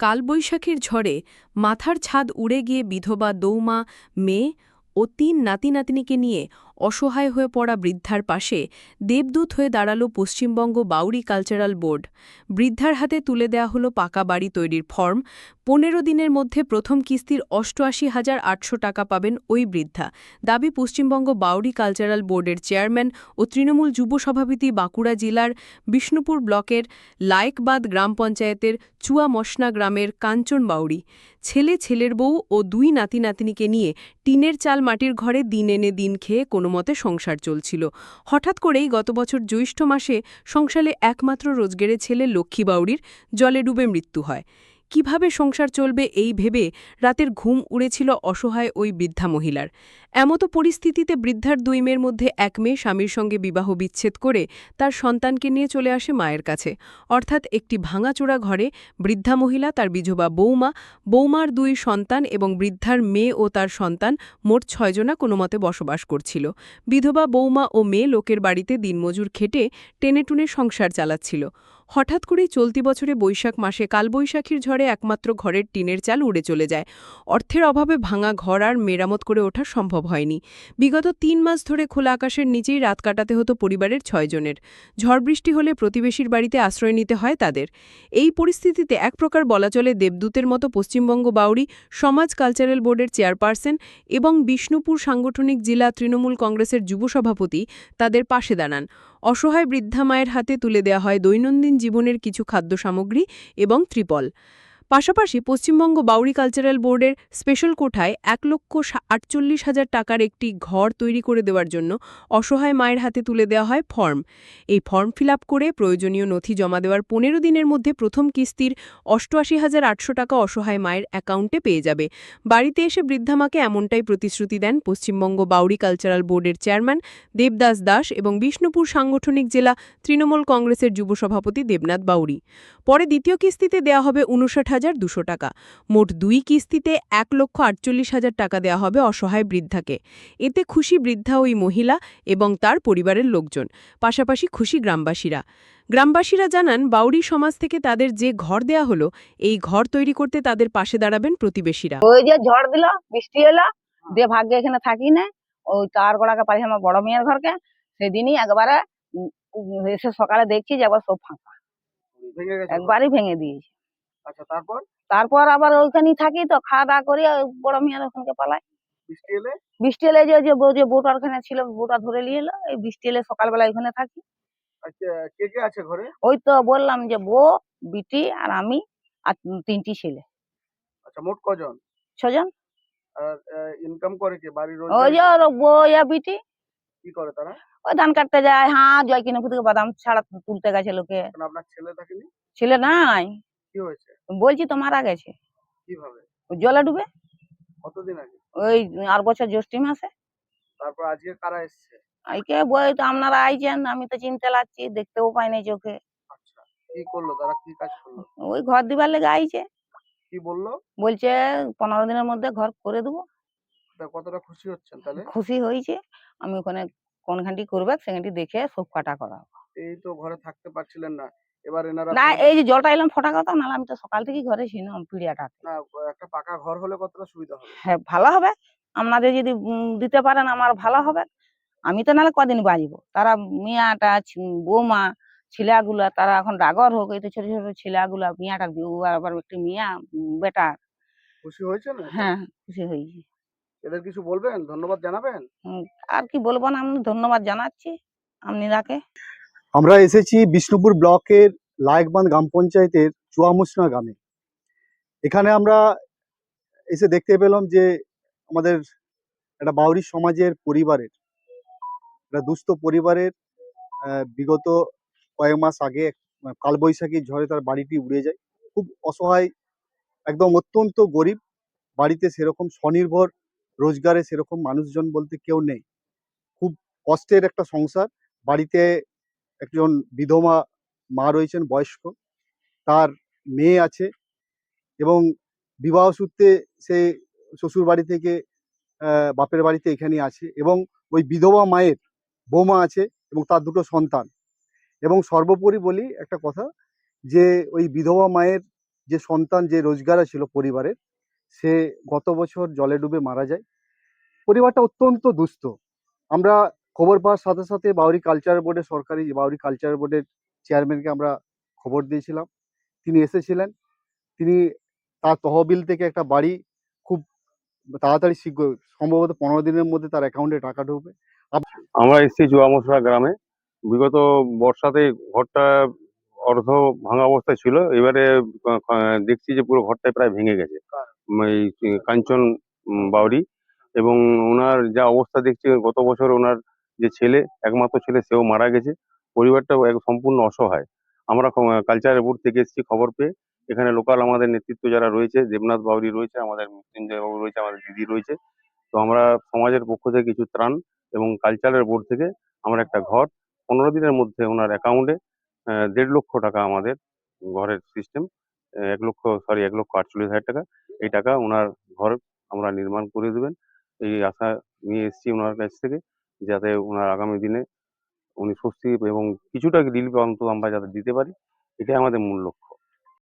কালবৈশাখীর ঝড়ে মাথার ছাদ উড়ে গিয়ে বিধবা দৌমা মেয়ে ও তিন নাতি নাতনিকে নিয়ে অসহায় হয়ে পড়া বৃদ্ধার পাশে দেবদূত হয়ে দাঁড়াল পশ্চিমবঙ্গ বাউরি কালচারাল বোর্ড। বৃদ্ধার হাতে তুলে দেয়া হলো পাকা বাড়ি তৈরির ফর্ম। পনেরো দিনের মধ্যে প্রথম কিস্তির অষ্টআশি হাজার আটশো টাকা পাবেন ওই বৃদ্ধা। দাবি পশ্চিমবঙ্গ বাউরি কালচারাল বোর্ডের চেয়ারম্যান ও তৃণমূল যুব সভাপতি বাঁকুড়া জেলার বিষ্ণুপুর ব্লকের লায়েকবাদ গ্রাম পঞ্চায়েতের চুয়া মশনা গ্রামের কাঞ্চন বাউরি ছেলে, ছেলের বউ ও দুই নাতি নাতনিকে নিয়ে টিনের চাল মাটির ঘরে দিন এনে দিন খেয়ে কোনো মতে সংসার চলছিল। হঠাৎ করেই গত বছর জ্যৈষ্ঠ মাসে সংসারে একমাত্র রোজগেরে ছেলে লক্ষ্মী বাউরির জলে ডুবে মৃত্যু হয়। কীভাবে সংসার চলবে এই ভেবে রাতের ঘুম উড়েছিল অসহায় ওই বৃদ্ধা মহিলার। এমতো পরিস্থিতিতে বৃদ্ধার দুই মেয়ের মধ্যে এক মেয়ে স্বামীর সঙ্গে বিবাহ বিচ্ছেদ করে তার সন্তানকে নিয়ে চলে আসে মায়ের কাছে। অর্থাৎ একটি ভাঙাচোরা ঘরে বৃদ্ধা মহিলা, তার বিধবা বৌমা বৌমার দুই সন্তান এবং বৃদ্ধার মেয়ে ও তার সন্তান মোট ছয়জনা কোনো মতে বসবাস করছিল। বিধবা বৌমা ও মেয়ে লোকের বাড়িতে দিনমজুর খেটে টেনেটুনে সংসার চালাচ্ছিল। হঠাৎ করেই চলতি বছরে বৈশাখ মাসে কালবৈশাখীর ঝড়ে একমাত্র ঘরের টিনের চাল উড়ে চলে যায়। অর্থের অভাবে ভাঙা ঘর আর মেরামত করে ওঠা সম্ভব হয়নি। বিগত তিন মাস ধরে খোলা আকাশের নিচেই রাত কাটাতে হতো পরিবারের ছয়জনের ঝড় বৃষ্টি হলে প্রতিবেশীর বাড়িতে আশ্রয় নিতে হয় তাদের। এই পরিস্থিতিতে এক প্রকার বলা চলে দেবদূতের মতো পশ্চিমবঙ্গ বাউরি সমাজ কালচারাল বোর্ডের চেয়ারপারসন এবং বিষ্ণুপুর সাংগঠনিক জেলা তৃণমূল কংগ্রেসের যুব সভাপতি তাদের পাশে দাঁড়ান। অসহায় বৃদ্ধা মায়ের হাতে তুলে দেওয়া হয় দৈনন্দিন জীবনের কিছু খাদ্য সামগ্রী এবং ত্রিপল। পাশাপাশি পশ্চিমবঙ্গ বাউরি কালচারাল বোর্ডের স্পেশাল কোঠায় এক লক্ষ আটচল্লিশ হাজার টাকার একটি ঘর তৈরি করে দেওয়ার জন্য অসহায় মায়ের হাতে তুলে দেওয়া হয় ফর্ম। এই ফর্ম ফিল করে প্রয়োজনীয় নথি জমা দেওয়ার পনেরো দিনের মধ্যে প্রথম কিস্তির অষ্টআশি হাজার আটশো টাকা অসহায় মায়ের অ্যাকাউন্টে পেয়ে যাবে। বাড়িতে এসে বৃদ্ধা মাকে এমনটাই প্রতিশ্রুতি দেন পশ্চিমবঙ্গ বাউরি কালচারাল বোর্ডের চেয়ারম্যান দেবদাস দাস এবং বিষ্ণুপুর সাংগঠনিক জেলা তৃণমূল কংগ্রেসের যুব সভাপতি দেবনাথ বাউরি পরে দ্বিতীয় কিস্তিতে দেওয়া হবে উনষাট হাজার দুশো টাকা। মোট দুই কিস্তিতে এক লক্ষ আটচল্লিশ হাজার টাকা দেওয়া হবে অসহায় বৃদ্ধাকে। এতে খুশি বৃদ্ধা ওই মহিলা এবং তার পরিবারের লোকজন পাশাপাশি খুশি গ্রামবাসীরা। গ্রামবাসীরা জানান বাউরি সমাজ থেকে তাদের যে ঘর দেয়া হলো এই ঘর তৈরি করতে তাদের পাশে দাঁড়াবেন প্রতিবেশীরা। ওই যে ঝড় দিল বৃষ্টি এলো দিয়ে ভাগ্যে এখানে থাকি না ওই তার গোড়াকে পারি আমার বড় মেয়ের ঘরকে। সেদিনই একবারে এসে সকালে দেখছি যে একবার সব ফাঁকা। একবারই ভেঙে দিয়েছে। আচ্ছা তারপর? তারপর আবার ওইখানেই থাকি তো খাওয়া দাওয়া করি ওই বড় মেয়ের ওখানকে পালাই। বৃষ্টি এলে? বৃষ্টি এলে যে যে যে বউটার ওখানে ছিল বউটা ধরে নিয়ে এলো এই বৃষ্টি এলে সকালবেলা ওখানে থাকি। আচ্ছা কে কে আছে ঘরে? ওই তো বললাম যে বউ বিটি আর আমি আর তিনটি ছেলে। আচ্ছা মোট কজন? ছজন। আর ইনকাম করে কে? বাড়ির ওই যে ওর বউ আর বিটি। কি করে তারা? ওই ধান কাটতে যায় হ্যাঁ জয় কিনে বাদাম ছাড়া তুলতে গেছে লোকে। আপনার ছেলে থাকেনি ছেলে নাই। কি হয়েছে? বলছি তো মারা গেছে। কীভাবে? জলে ডুবে? কতদিন আগে? ওই আর বছর জ্যৈষ্ঠী মাসে। তারপর আজকে কারা এসছে? আইকে বই তো আপনারা আইছেন আমি তো চিনতে লাগছি দেখতেও পাই নাই চোখে। আচ্ছা কি করল তারা কি কাজ করল? ওই ঘর দিবার লেগে আইছে। কি বলল? বলছে পনেরো দিনের মধ্যে ঘর করে দেবো। কতটা খুশি হচ্ছেন তাহলে? খুশি হয়েছে। আমি ওখানে কোনখানটি করবে সেখানটি দেখে সব কাটা করা এই তো ঘরে থাকতে পারছিলেন না। এবার এনারা না এই যে জলটা এলাম ফোটা কথা নাহলে আমি তো সকাল থেকে ঘরে ছিলাম পিড়িয়াটা। না একটা পাকা ঘর হলে কতটা সুবিধা হবে? হ্যাঁ ভালো হবে। আপনাদের যদি দিতে পারেন আমার ভালো হবে। আমি তো নাহলে কদিন বাঁচবো? তারা মিয়াটা বৌমা ছেলেগুলা তারা এখন ডাগর হোক এই তো ছোট ছোট ছেলেগুলা মিয়াটা আবার একটি মিয়া বেটা। খুশি হয়েছেন হ্যাঁ খুশি হয়েছি। এদের কিছু বলবেন? ধন্যবাদ জানাবেন? আর কি বলব না আমি ধন্যবাদ জানাচ্ছি। আপনি আপনারাকে আমরা এসেছি বিষ্ণুপুর ব্লকের লায়কবান্ধ গ্রাম পঞ্চায়েতের চুয়ামুসনা গ্রামে। এখানে আমরা এসে দেখতে পেলাম যে আমাদের একটা বাউরি সমাজের পরিবারের, একটা দুস্থ পরিবারের বিগত কয়েক মাস আগে কালবৈশাখী ঝড়ে তার বাড়িটি উড়ে যায়। খুব অসহায়, একদম অত্যন্ত গরিব, বাড়িতে সেরকম স্বনির্ভর, রোজগারে সেরকম মানুষজন বলতে কেউ নেই। খুব কষ্টের একটা সংসার, বাড়িতে একজন বিধবা মা রয়েছেন, বয়স্ক। তার মেয়ে আছে এবং বিবাহ সূত্রে সে শ্বশুর বাড়ি থেকে বাপের বাড়িতে এখানে আছে এবং ওই বিধবা মায়ের বৌমা আছে এবং তার দুটো সন্তান। এবং সর্বোপরি বলি একটা কথা যে, ওই বিধবা মায়ের যে সন্তান, যে রোজগার ছিল পরিবারের, সে গত বছর জলে ডুবে মারা যায়। পরিবারটা অত্যন্ত দুস্থ। আমরা খবর পাওয়ার সাথে সাথে বাউরি কালচার বোর্ডের সরকারি, বাউরি কালচার বোর্ডের চেয়ারম্যানকে আমরা খবর দিয়েছিলাম। তিনি এসেছিলেন। তিনি তার তহবিল থেকে একটা বাড়ি খুব তাড়াতাড়ি শীঘ্র, সম্ভবত পনেরো দিনের মধ্যে তার অ্যাকাউন্টে টাকা ঢুকবে। আমরা এসেছি জোয়ামশরা গ্রামে। বিগত বর্ষাতে ঘরটা অর্ধ ভাঙা অবস্থায় ছিল। এবারে দেখছি যে পুরো ঘরটা প্রায় ভেঙে গেছে। কাঞ্চন বাউরি এবং ওনার যা অবস্থা দেখছি, গত বছর ওনার যে ছেলে, একমাত্র ছেলে, সেও মারা গেছে। পরিবারটা এক সম্পূর্ণ অসহায়। আমরা কালচারের বোর্ড থেকে এসেছি, খবর পেয়ে। এখানে লোকাল আমাদের নেতৃত্ব যারা রয়েছে, দেবনাথ বাউরি রয়েছে, আমাদের মৃত্যুঞ্জয় বাবু রয়েছে, আমাদের দিদি রয়েছে। তো আমরা সমাজের পক্ষ থেকে কিছু ত্রাণ এবং কালচারের বোর্ড থেকে আমরা একটা ঘর, পনেরো দিনের মধ্যে ওনার অ্যাকাউন্টে দেড় লক্ষ টাকা আমাদের ঘরের সিস্টেম এক লক্ষ সরি এক লক্ষ আটচল্লিশ হাজার টাকা। এই টাকা ওনার ঘর আমরা নির্মাণ করে দেবেন। এই আশা নিয়ে এসেছি ওনার কাছ থেকে। যাতে ওনার আগামী দিনে উনি স্বস্তি এবং কিছুটা রিলিফ অন্তত আমরা যাতে দিতে পারি, এটাই আমাদের মূল লক্ষ্য।